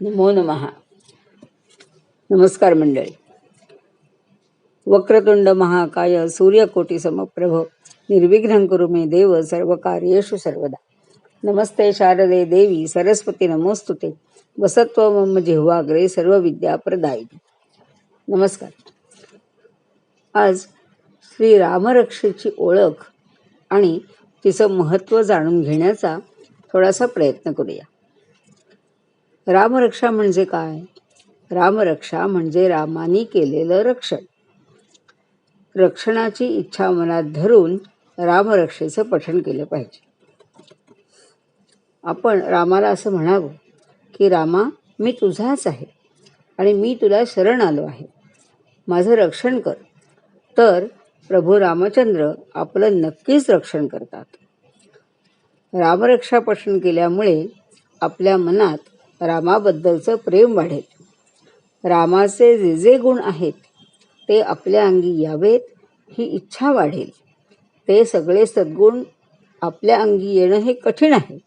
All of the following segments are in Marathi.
नमो नमः. नमस्कार मंडळी. वक्रतुंड महाकाय सूर्यकोटी समप्रभ निर्विघ्न कुरु मे देव सर्व कार्येषु सर्वदा. नमस्ते शारदे देवी सरस्वती नमोस्तुते वसत्व मम जिह्वाग्रे सर्व विद्या प्रदायिनी. नमस्कार. आज श्री रामरक्षेची ओळख आणि तिचं महत्त्व जाणून घेण्याचा थोडासा प्रयत्न करूया. रामरक्षा म्हणजे काय? रामरक्षा म्हणजे रामानी केलेलं रक्षण. रक्षणाची इच्छा मनात धरून रामरक्षेचं पठण केलं पाहिजे. आपण रामाला असं म्हणावं की रामा मी तुझाच आहे आणि मी तुला शरण आलो आहे. माझं रक्षण कर. तर प्रभू रामचंद्र आपलं नक्कीच रक्षण करतात. रामरक्षा पठण केल्यामुळे आपल्या मनात रामाबद्दलचं प्रेम वाढेल. रामाचे जे जे गुण आहेत ते आपल्या अंगी यावेत ही इच्छा वाढेल. ते सगळे सद्गुण आपल्या अंगी येणं हे कठीण आहे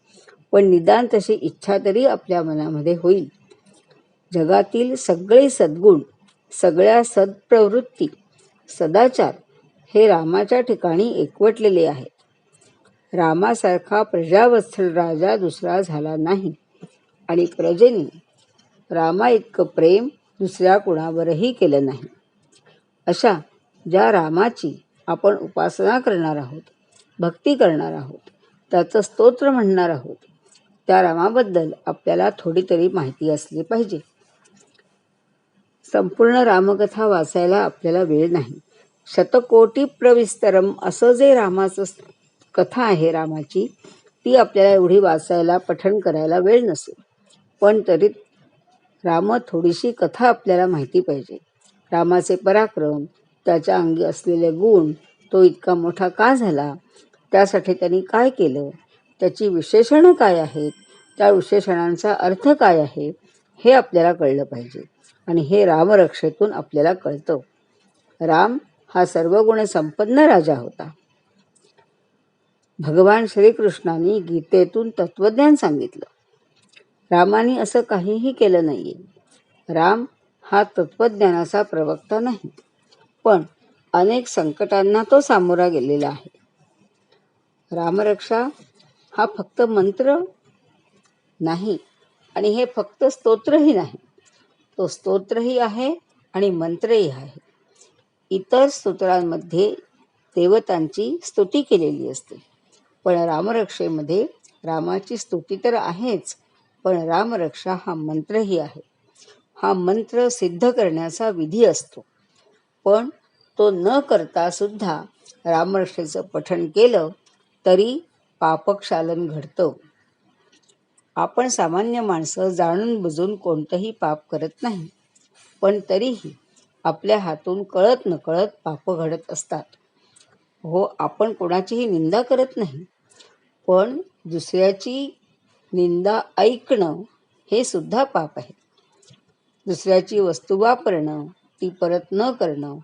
पण निदान तशी इच्छा तरी आपल्या मनामध्ये होईल. जगातील सगळे सद्गुण सगळ्या सद्प्रवृत्ती सदाचार हे रामाच्या ठिकाणी एकवटलेले आहेत. रामासारखा प्रजावत्सल राजा दुसरा झाला नाही. आणि प्रजेने रामा इतकं प्रेम दुसऱ्या कुणावरही केलं नाही. अशा ज्या रामाची आपण उपासना करणार आहोत भक्ती करणार आहोत त्याचं स्तोत्र म्हणणार आहोत त्या रामाबद्दल आपल्याला थोडी तरी माहिती असली पाहिजे. संपूर्ण रामकथा वाचायला आपल्याला वेळ नाही. शतकोटी प्रविस्तरम असं जे रामाचं कथा आहे रामाची ती आपल्याला एवढी वाचायला पठण करायला वेळ नसेल. पण तरी राम थोडीशी कथा आपल्याला माहिती पाहिजे. रामाचे पराक्रम त्याच्या अंगी असलेले गुण तो इतका मोठा का झाला? त्यासाठी त्यांनी काय केलं? त्याची विशेषणं काय आहेत? त्या विशेषणांचा अर्थ काय आहे? हे आपल्याला कळलं पाहिजे. आणि हे रामरक्षेतून आपल्याला कळतं. राम हा सर्व गुण संपन्न राजा होता. भगवान श्रीकृष्णाने गीतेतून तत्वज्ञान सांगितलं. रामाने असं काहीही केलं नाहीये. राम हा तत्वज्ञानाचा प्रवक्ता नाही पण अनेक संकटांना तो सामोरा गेलेला आहे. रामरक्षा हा फक्त मंत्र नाही आणि हे फक्त स्तोत्रही नाही. तो स्तोत्रही आहे आणि मंत्रही आहे. इतर स्तोत्रांमध्ये देवतांची स्तुती केलेली असते पण रामरक्षेमध्ये रामाची स्तुती तर आहेच पण रामरक्षा हा मंत्रही आहे. हा मंत्र सिद्ध करण्याचा विधी असतो. पण तो न करता सुद्धा रामरक्षेचं पठण केलं तरी पापक्षालन घडतं. आपण सामान्य माणसं जाणून बुजून कोणतंही पाप करत नाही पण तरीही आपल्या हातून कळत नकळत पाप घडत असतात. हो आपण कोणाचीही निंदा करत नाही पण दुसऱ्याची निंदा ऐकणं हे सुद्धा पाप आहे. दुसऱ्याची वस्तू वापरणं ती परत न करणं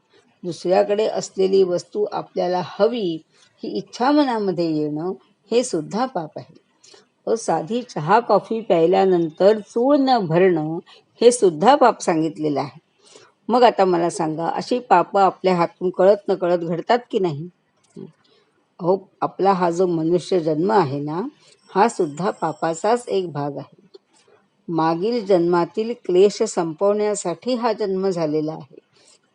दुसऱ्याकडे असलेली वस्तू आपल्याला हवी ही इच्छा मनामध्ये येणं हे सुद्धा पाप आहे. व साधी चहा कॉफी प्यायल्यानंतर चूळ न भरणं हे सुद्धा पाप सांगितलेलं आहे. मग आता मला सांगा अशी पापं आपल्या हातून कळत न कळत घडतात की नाही? अहो आपला हा जो मनुष्य जन्म आहे ना हा सुद्धा पापाचाच एक भाग आहे. मागील जन्मातील क्लेश संपवण्यासाठी हा जन्म झालेला आहे.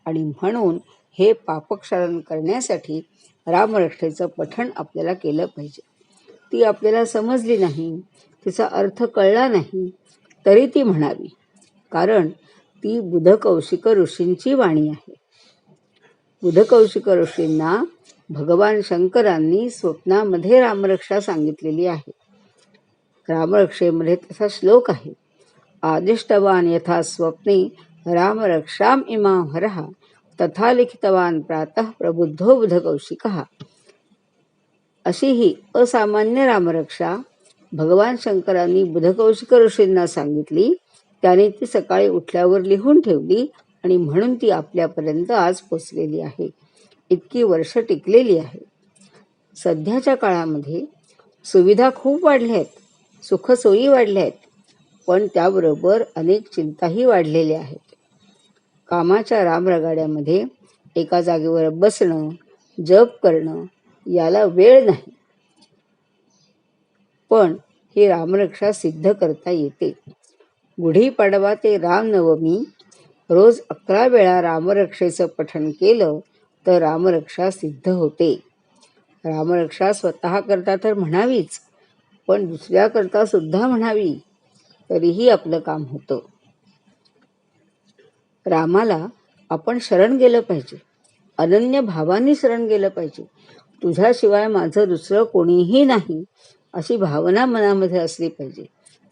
आणि म्हणून हे पापक्षालन करण्यासाठी रामरक्षेचं पठण आपल्याला केलं पाहिजे. ती आपल्याला समजली नाही तिचा अर्थ कळला नाही तरी ती म्हणावी. कारण ती बुधकौशिक ऋषींची वाणी आहे. बुधकौशिक ऋषींना भगवान शंकरांनी स्वप्नामध्ये रामरक्षा सांगितलेली आहे. रामरक्षेमध्ये तसा श्लोक आहे. आदिष्टवान यथा स्वप्ने रामरक्षाम इमा हरहा तथा लिखितवान प्रातः प्रबुद्धो बुधकौशिकः। अशी ही असामान्य रामरक्षा भगवान शंकरांनी बुधकौशिक ऋषींना सांगितली त्याने ती सकाळी उठल्यावर लिहून ठेवली आणि म्हणून ती आपल्यापर्यंत आज पोचलेली आहे. इतकी वर्ष टिकलेली आहे. सध्याच्या काळामध्ये सुविधा खूप वाढल्या आहेत. सुखसोयी वाढल्या आहेत. पण त्याबरोबर अनेक चिंताही वाढलेल्या आहेत. कामाच्या रामरगाड्यामध्ये एका जागेवर बसणं जप करणं याला वेळ नाही. पण ही रामरक्षा सिद्ध करता येते. गुढीपाडवा ते रामनवमी रोज अकरा वेळा रामरक्षेचं पठण केलं तर रामरक्षा सिद्ध होते. रामरक्षा स्वतः करता तर म्हणावीच पण दुसऱ्याकरता सुद्धा म्हणावी तरीही आपलं काम होतं. रामाला आपण शरण गेलं पाहिजे. अनन्य भावाने शरण गेलं पाहिजे. तुझ्याशिवाय माझं दुसरं कोणीही नाही अशी भावना मनामध्ये असली पाहिजे.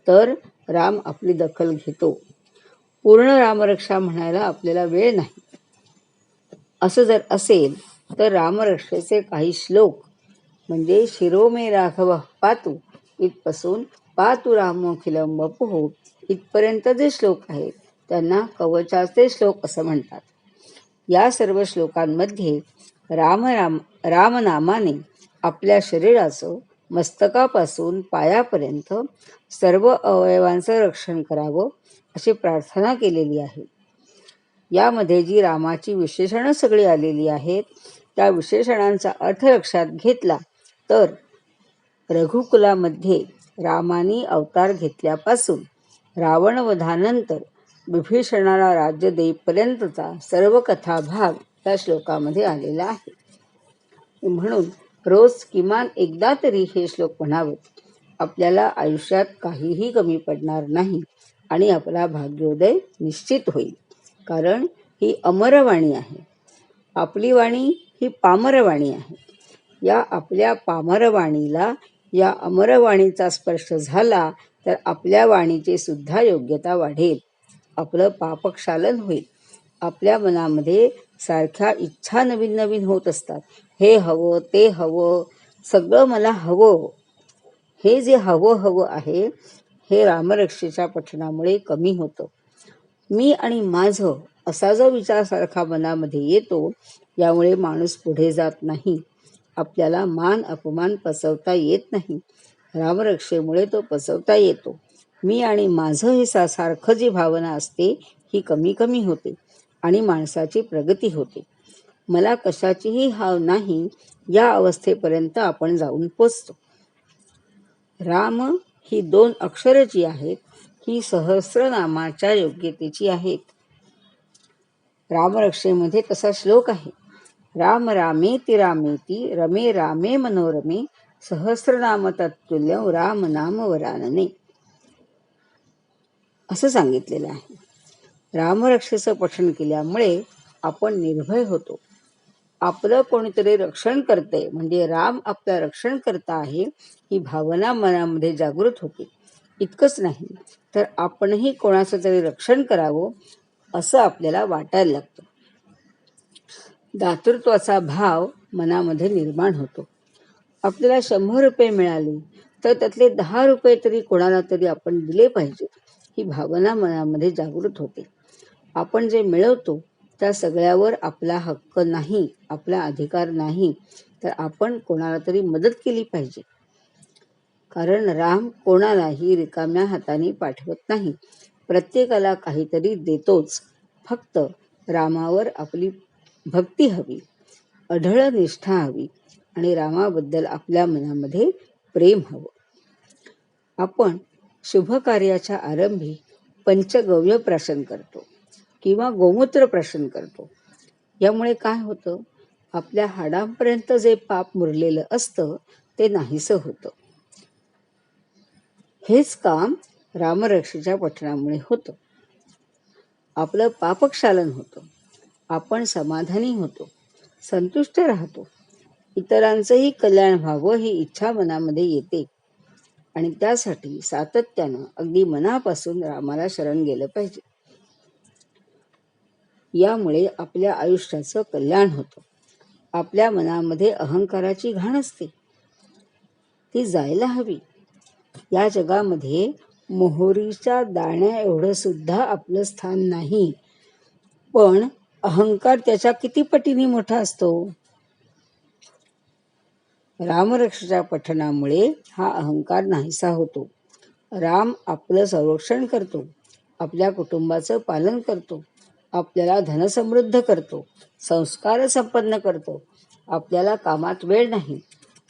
तर राम आपली दखल घेतो. पूर्ण रामरक्षा म्हणायला आपल्याला वेळ नाही. असं जर असेल तर रामरक्षेचे काही श्लोक म्हणजे शिरोमे राघव पातू इथपासून पातुरामोखिलम वपुहो इथपर्यंत जे श्लोक आहेत त्यांना कवचाचे श्लोक असं म्हणतात. या सर्व श्लोकांमध्ये राम राम रामनामाने आपल्या शरीराचं मस्तकापासून पायापर्यंत सर्व अवयवांचं रक्षण करावं अशी प्रार्थना केलेली आहे. यामध्ये जी रामाची विशेषणं सगळी आलेली आहेत त्या विशेषणांचा अर्थ लक्षात घेतला तर रघुकुलामध्ये रामानी अवतार घेतल्यापासून रावणवधानंतर विभीषणाला राज्य देईपर्यंतचा सर्व कथा भाग त्या श्लोकामध्ये आलेला आहे. म्हणून रोज किमान एकदा तरी हे श्लोक म्हणावेत आपल्याला आयुष्यात काहीही कमी पडणार नाही आणि आपला भाग्योदय निश्चित होईल. कारण ही अमरवाणी आहे. आपली वाणी ही पामरवाणी आहे. या आपल्या पामरवाणीला या अमरवाणीचा स्पर्श झाला तर आपल्या वाणीची सुद्धा योग्यता वाढेल. आपलं पापक्षालन होईल. आपल्या मनामध्ये सारख्या इच्छा नवीन नवीन होत असतात. हे हवं ते हवं सगळं मला हवं. हे जे हवं हवं आहे हे रामरक्षेच्या पठणामुळे कमी होतं. मी आणि माझं असा जो विचार सारखा मनामध्ये येतो यामुळे माणूस पुढे जात नाही. आपल्याला मान अपमान पसवता येत नाही. रामरक्षेमुळे तो पसवता येतो. मी आणि माझं हे सारखं जी भावना असते ही कमी कमी होते आणि माणसाची प्रगती होते. मला कशाचीही हाव नाही या अवस्थेपर्यंत आपण जाऊन पोचतो. राम ही दोन अक्षर जी आहेत ही सहस्रनामाच्या योग्यतेची आहेत. रामरक्षेमध्ये तसा श्लोक आहे. राम रामेति रामेति रमे रामे मनोरमे सहस्रनाम तत्तुल्य राम नाम वरानने. असं सांगितलेलं आहे. रामरक्षेचं पठण केल्यामुळे आपण निर्भय होतो. आपलं कोणीतरी रक्षण करते म्हणजे राम आपलं रक्षण करता आहे ही भावना मनामध्ये जागृत होते. इतकंच नाही तर आपणही कोणाचं तरी रक्षण करावं असं आपल्याला वाटायला लागतं. दातृत्वाचा भाव मनामध्ये निर्माण होतो. आपल्याला शंभर रुपये मिळाले तर त्यातले दहा रुपये तरी कोणाला तरी आपण दिले पाहिजे ही भावना मनामध्ये जागृत होते. आपण जे मिळवतो त्या सगळ्यावर आपला हक्क नाही आपला अधिकार नाही तर आपण कोणाला तरी मदत केली पाहिजे. कारण राम कोणालाही रिकाम्या हाताने पाठवत नाही. प्रत्येकाला काहीतरी देतोच फक्त रामावर आपली भक्ती हवी अढळ निष्ठा हवी आणि रामाबद्दल आपल्या मनामध्ये प्रेम हवं. आपण शुभ कार्याच्या आरंभी पंचगव्य प्राशन करतो किंवा गोमूत्र प्राशन करतो. यामुळे काय होतं? आपल्या हाडांपर्यंत जे पाप मुरलेलं असतं ते नाहीसं होतं. हेच काम रामरक्षेच्या पठणामुळे होतं. आपलं पापक्षालन होतं. आपण समाधानी होतो संतुष्ट राहतो. इतरांचंही कल्याण व्हावं ही इच्छा मनामध्ये येते. आणि त्यासाठी सातत्यानं अगदी मनापासून रामाला शरण गेलं पाहिजे. यामुळे आपल्या आयुष्याचं कल्याण होतं. आपल्या मनामध्ये अहंकाराची घाण असते. ती जायला हवी. या जगामध्ये मोहरीच्या दाण्या एवढं सुद्धा आपलं स्थान नाही. पण अहंकार त्याच्या किती पटीने मोठा असतो? रामरक्षेच्या पठणामुळे हा अहंकार नाहीसा होतो. राम आपलं संरक्षण करतो. आपल्या कुटुंबाचं पालन करतो. आपल्याला धनसमृद्ध करतो. संस्कार संपन्न करतो. आपल्याला कामात वेळ नाही.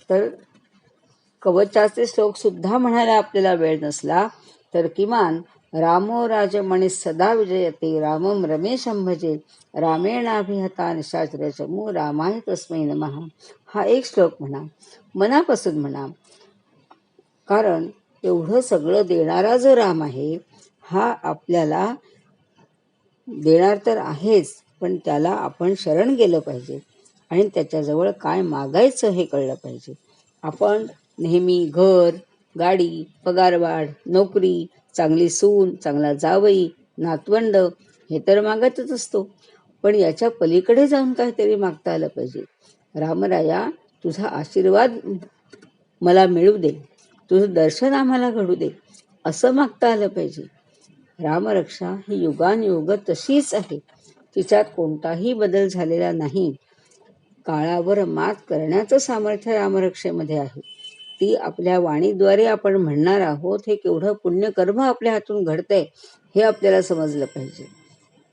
तर कवचाचे श्लोक सुद्धा म्हणायला आपल्याला वेळ नसला तर किमान रामो राजमणि सदा विजयते रामम रमेशं भजे रामेणाभिहता निशाचर चमू रामाय तस्मै नमः. हा एक श्लोक म्हणा मनापासून म्हणा. कारण एवढं सगळं देणारा जो राम आहे हा आपल्याला देणार तर आहेच पण त्याला आपण शरण गेलं पाहिजे आणि त्याच्याजवळ काय मागायचं हे कळलं पाहिजे. आपण नेहमी घर गाडी पगारवाढ नोकरी चांगली सून चांगला जावई नातवंड हे तर मागतच असतो. पण याच्या पलीकडे जाऊन काहीतरी मागता आलं पाहिजे. रामराया तुझा आशीर्वाद मला मिळू दे. तुझं दर्शन आम्हाला घडू दे. असं मागता आलं पाहिजे. रामरक्षा ही युगानयुग तशीच आहे. तिच्यात कोणताही बदल झालेला नाही. काळावर मात करण्याचं सामर्थ्य रामरक्षेमध्ये आहे. ती आपल्या वाणीद्वारे आपण म्हणणार आहोत हे केवढं पुण्यकर्म आपल्या हातून घडतंय हे आपल्याला समजलं पाहिजे.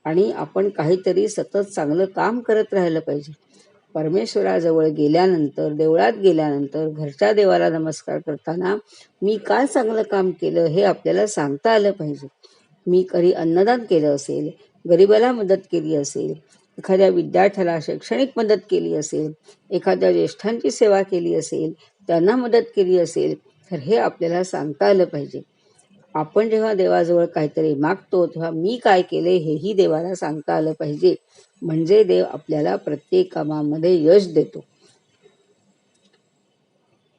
आणि आपण काहीतरी सतत चांगलं काम करत राहिलं पाहिजे. परमेश्वराजवळ गेल्यानंतर देवळात गेल्यानंतर घरच्या देवाला नमस्कार करताना मी काय चांगलं काम केलं हे आपल्याला सांगता आलं पाहिजे. मी कधी अन्नदान केलं असेल गरिबाला मदत केली असेल एखाद्या विद्यार्थ्याला शैक्षणिक मदत केली असेल एखाद्या ज्येष्ठांची सेवा केली असेल त्यांना मदत केली असेल तर हे आपल्याला सांगता आलं पाहिजे. आपण जेव्हा देवाजवळ काहीतरी मागतो तेव्हा मी काय केले हेही देवाला सांगता आलं पाहिजे. म्हणजे देव आपल्याला प्रत्येक कामामध्ये यश देतो.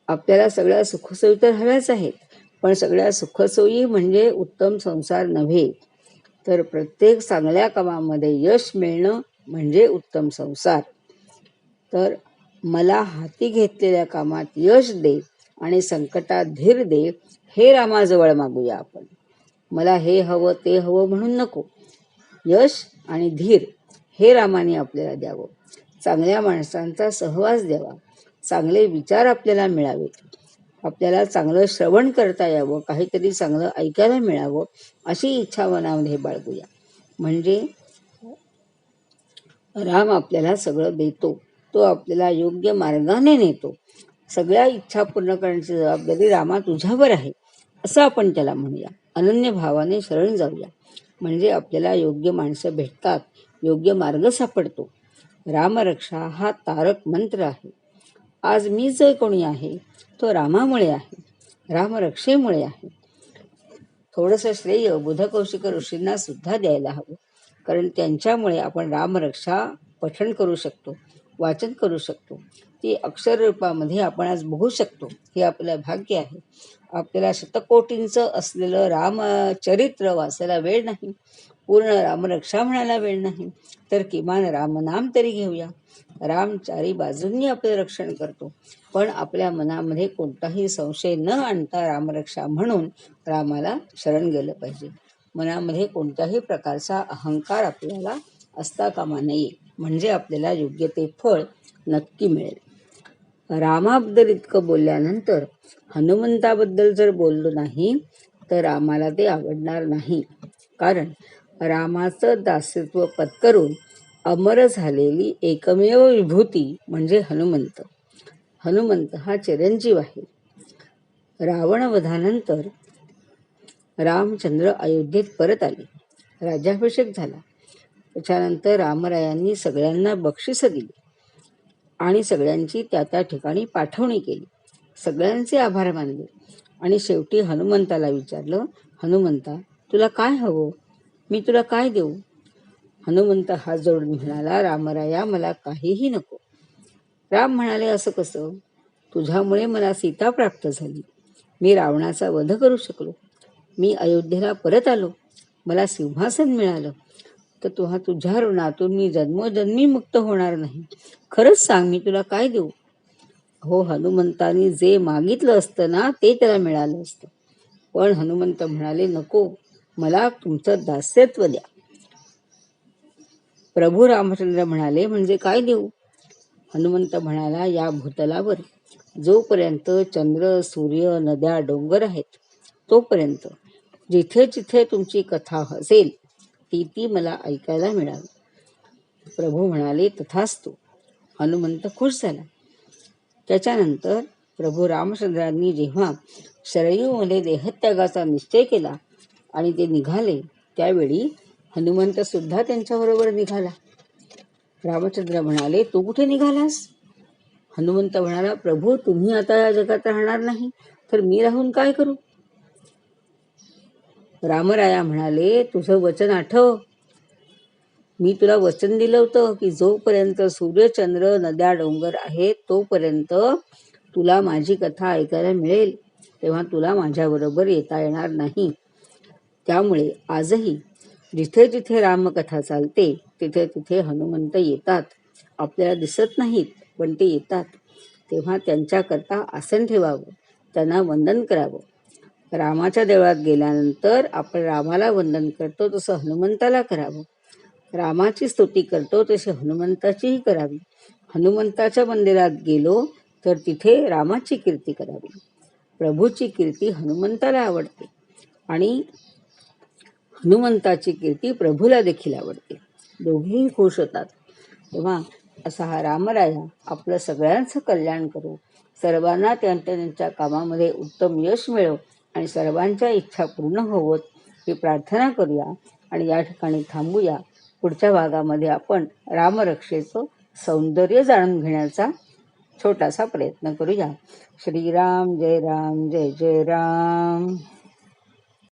आपल्याला सगळ्या सुखसोयी तर हव्याच आहेत पण सगळ्या सुखसोयी म्हणजे उत्तम संसार नव्हे. तर प्रत्येक चांगल्या कामामध्ये यश मिळणं म्हणजे उत्तम संसार. तर मला हाती घेतलेल्या कामात यश दे आणि संकटात धीर दे हे रामाजवळ मागूया आपण. मला हे हवं ते हवं म्हणून नको. यश आणि धीर हे रामाने आपल्याला द्यावं. चांगल्या माणसांचा सहवास द्यावा. चांगले विचार आपल्याला मिळावेत. आपल्याला चांगलं श्रवण करता यावं काहीतरी चांगलं ऐकायला मिळावं अशी इच्छा मनामध्ये बाळगूया. म्हणजे राम आपल्याला सगळं देतो. तो आपल्याला योग्य मार्गाने नेतो. सगळ्या इच्छा पूर्ण करण्याची जबाबदारी रामा तुझ्यावर आहे असं आपण त्याला म्हणूया. अनन्य भावाने शरण जाऊया. म्हणजे आपल्याला योग्य माणसं भेटतात योग्य मार्ग सापडतो. रामरक्षा हा तारक मंत्र आहे. आज मी जो कोणी आहे तो रामामुळे आहे रामरक्षेमुळे आहे. थोडंसं श्रेय बुधकौशिक ऋषींना सुद्धा द्यायला हवं कारण त्यांच्यामुळे आपण रामरक्षा पठण करू शकतो. वाचन करू शकतो. ती अक्षर रूपामध्ये आपण आज बघू शकतो. हे आपलं भाग्य आहे. आपल्याला शतकोटींचं असलेलं रामचरित्र वाचायला वेळ नाही. पूर्ण रामरक्षा म्हणायला वेळ नाही. तर किमान रामनाम तरी घेऊया. राम चारी बाजूंनी आपलं रक्षण करतो. पण आपल्या मनामध्ये कोणताही संशय न आणता रामरक्षा म्हणून रामाला शरण गेलं पाहिजे. मनामध्ये कोणत्याही प्रकारचा अहंकार आपल्याला असता कामा नये. म्हणजे आपल्याला योग्य ते फळ नक्की मिळेल. रामाबद्दल इतकं बोलल्यानंतर हनुमंताबद्दल जर बोललो नाही तर आम्हाला ते आवडणार नाही. कारण रामाचं दासत्व पत्करून अमर झालेली एकमेव विभूती म्हणजे हनुमंत. हनुमंत हा चिरंजीव आहे. रावणवधानंतर रामचंद्र अयोध्येत परत आले. राज्याभिषेक झाला. त्याच्यानंतर रामरायांनी सगळ्यांना बक्षिसं दिली आणि सगळ्यांची त्या त्या ठिकाणी पाठवणी केली. सगळ्यांचे आभार मानले. आणि शेवटी हनुमंताला विचारलं हनुमंता तुला काय हवं? मी तुला काय देऊ? हनुमंत हात जोडून म्हणाला रामराया मला काहीही नको. राम म्हणाले असं कसं? तुझ्यामुळे मला सीता प्राप्त झाली. मी रावणाचा वध करू शकलो. मी अयोध्येला परत आलो. मला सिंहासन मिळालं. तर तुहा तुझ्या ऋणातून मी जन्मोजन्मी मुक्त होणार नाही. खरंच सांग मी तुला काय देऊ? हो हनुमंतानी जे मागितलं असतं ना ते त्याला मिळालं असतं. पण हनुमंत म्हणाले नको मला तुमचं दास्यत्व द्या. प्रभू रामचंद्र म्हणाले म्हणजे काय देऊ? हनुमंत म्हणाला या भूतलावर जोपर्यंत चंद्र सूर्य नद्या डोंगर आहेत तोपर्यंत जिथे जिथे तुमची कथा असेल ती ती मला ऐकायला मिळावी प्रभू म्हणाले तथास्तु हनुमंत खुश झाला. त्याच्यानंतर प्रभू रामचंद्रांनी जेव्हा शरयूमध्ये देहत्यागाचा निश्चय केला आणि ते निघाले त्यावेळी हनुमंत सुद्धा त्यांच्याबरोबर निघाला. रामचंद्र म्हणाले तू कुठे निघालास? हनुमंत म्हणाला प्रभू तुम्ही आता या जगात राहणार नाही तर मी राहून काय करू? रामराया म्हणाले तुझं वचन आठव. मी तुला वचन दिलं होतं की जोपर्यंत सूर्यचंद्र नद्या डोंगर आहेत तोपर्यंत तुला माझी कथा ऐकायला मिळेल तेव्हा तुला माझ्याबरोबर येता येणार नाही. त्यामुळे आजही जिथे जिथे रामकथा चालते तिथे तिथे हनुमंत येतात. आपल्याला दिसत नाहीत पण ते येतात. तेव्हा त्यांच्याकरता आसन ठेवावं त्यांना वंदन करावं. रामाच्या देवळात गेल्यानंतर आपण रामाला वंदन करतो तसं हनुमंताला करावं. रामाची स्तुती करतो तशी हनुमंताचीही करावी. हनुमंताच्या मंदिरात गेलो तर तिथे रामाची कीर्ती करावी. प्रभूची कीर्ती हनुमंताला आवडते आणि हनुमंताची कीर्ती प्रभूला देखील आवडते. दोघेही खुश होतात. तेव्हा असा हा रामराया आपलं सगळ्यांचं कल्याण करो. सर्वांना त्यांच्या त्यांच्या कामामध्ये उत्तम यश मिळो. आणि सर्वांच्या इच्छा पूर्ण होवत ही प्रार्थना करूया आणि या ठिकाणी थांबूया. पुढच्या भागामध्ये आपण रामरक्षेचं सौंदर्य जाणून घेण्याचा छोटासा प्रयत्न करूया. श्रीराम जय राम जय जय राम.